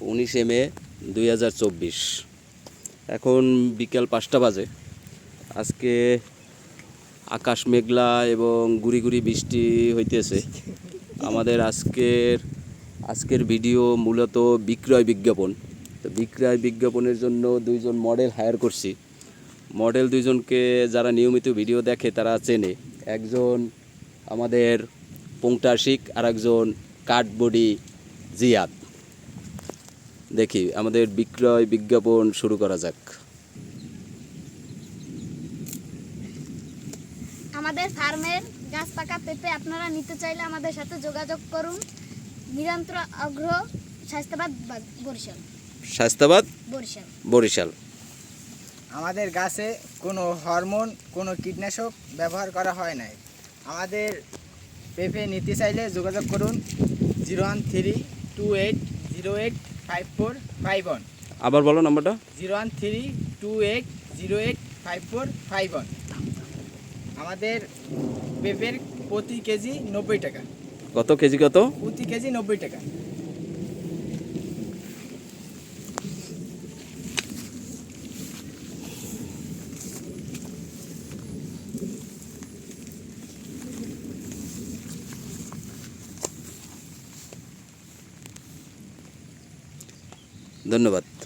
উনিশে মে দুই হাজার চব্বিশ। এখন বিকেল পাঁচটা বাজে। আজকে আকাশ মেঘলা এবং গুড়ি গুড়ি বৃষ্টি হইতেছে। আমাদের আজকের আজকের ভিডিও মূলত বিক্রয় বিজ্ঞাপন। তো বিক্রয় বিজ্ঞাপনের জন্য দুইজন মডেল হায়ার করছি। মডেল দুইজনকে যারা নিয়মিত ভিডিও দেখে তারা চেনে। একজন আমাদের পংটাশিক আর একজন কাঠবডি জিয়াদ। দেখি আমাদের বিক্রয় বিজ্ঞাপন শুরু করা যাক। আমাদের ফার্মের গাছ পাকা পেঁপে আপনারা নিতে চাইলে আমাদের সাথে যোগাযোগ করুন। নিরন্তর অগ্রহ স্বাস্থ্যবাদ বরিশাল। স্বাস্থ্যবাদ? বরিশাল। বরিশাল। আমাদের গাছে কোনো হরমোন কোনো কীটনাশক ব্যবহার করা হয় নাই। আমাদের পেঁপে নিতে চাইলে যোগাযোগ করুন zero one three two eight zero eight five four five one আবার বলো নাম্বারটা। Zero one three two eight zero eight five four five one আমাদের পেঁপের প্রতি কেজি নব্বই টাকা। কত কেজি কত? প্রতি কেজি নব্বই টাকা। ধন্যবাদ।